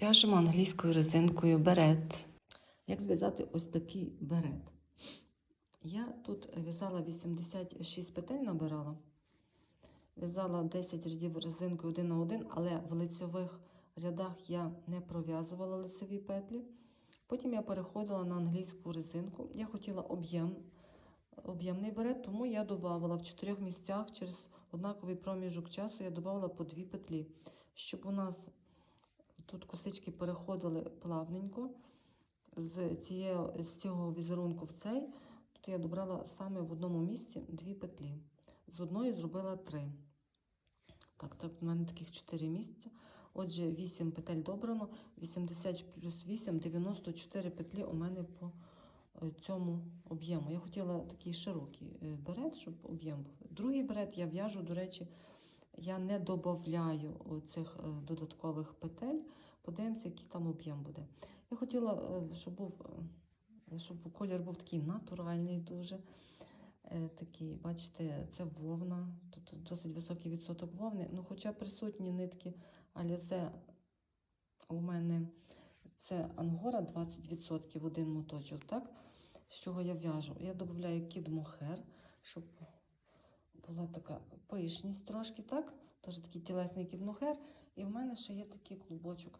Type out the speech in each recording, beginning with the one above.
В'яжемо англійською резинкою берет. Як зв'язати ось такий берет? Я тут в'язала 86 петель, набирала. В'язала 10 рядів резинкою один на один, але в лицевих рядах я не пров'язувала лицеві петлі. Потім я переходила на англійську резинку. Я хотіла об'єм, об'ємний берет, тому я додавала в чотирьох місцях через однаковий проміжок часу я додавала по дві петлі, щоб у нас тут косички переходили плавненько з, цієї, з цього візерунку в цей. Тут я добрала саме в одному місці дві петлі. З одної зробила три. Так, так, в мене таких 4 місця. Отже, 8 петель добрано, 80 плюс 8, 94 петлі у мене по е, цьому об'єму. Я хотіла такий широкий е, берет, щоб об'єм був. Другий берет я в'яжу, до речі, я не додаю цих е, додаткових петель. Подивимося, який там об'єм буде. Я хотіла, е, щоб був, е, щоб колір був такий натуральний дуже. Такий, бачите, це вовна, тут досить високий відсоток вовни. Ну, хоча присутні нитки алізе у мене це ангора 20% в один моточок, так? З чого я в'яжу? Я додаю кід мохер, щоб була така пишність трошки, так? Тож такий тілесний кід мохер. І в мене ще є такий клубочок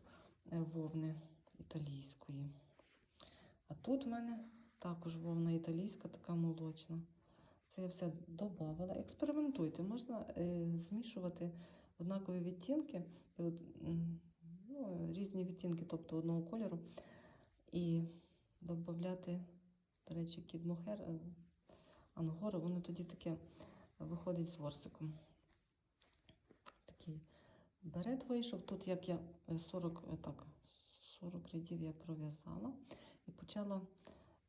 е, вовни італійської. А тут в мене також вовна італійська, така молочна. Це я все додавала. Експериментуйте, можна е, змішувати однакові відтінки, ну, різні відтінки, тобто одного кольору, і додати, до речі, кід мохер, е, ангору, воно тоді таке виходить з ворсиком. Такий берет вийшов. Тут як я е, 40, е, так, 40 рядів я пров'язала і почала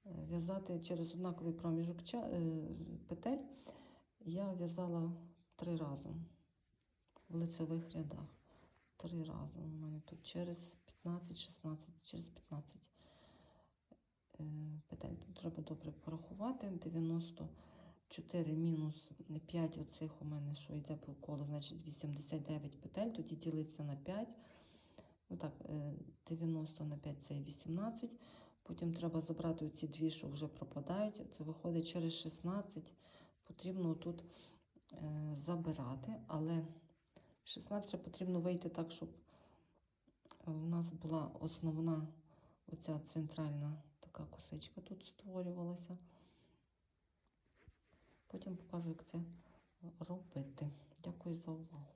е, в'язати через однаковий проміжок е, петель. Я в'язала три рази в лицевих рядах. Три рази у мене тут через 15-16, через 15 е, петель. Тут треба добре порахувати. 94 мінус 5 оцих у мене, що йде по колу, значить 89 петель, тоді ділиться на 5. Ну так, е, 90 на 5 це 18. Потім треба забрати оці дві, що вже пропадають. Це виходить через 16. Потрібно тут е, забирати, але 16 ще потрібно вийти так, щоб у нас була основна оця центральна така косичка тут створювалася. Потім покажу, як це робити. Дякую за увагу.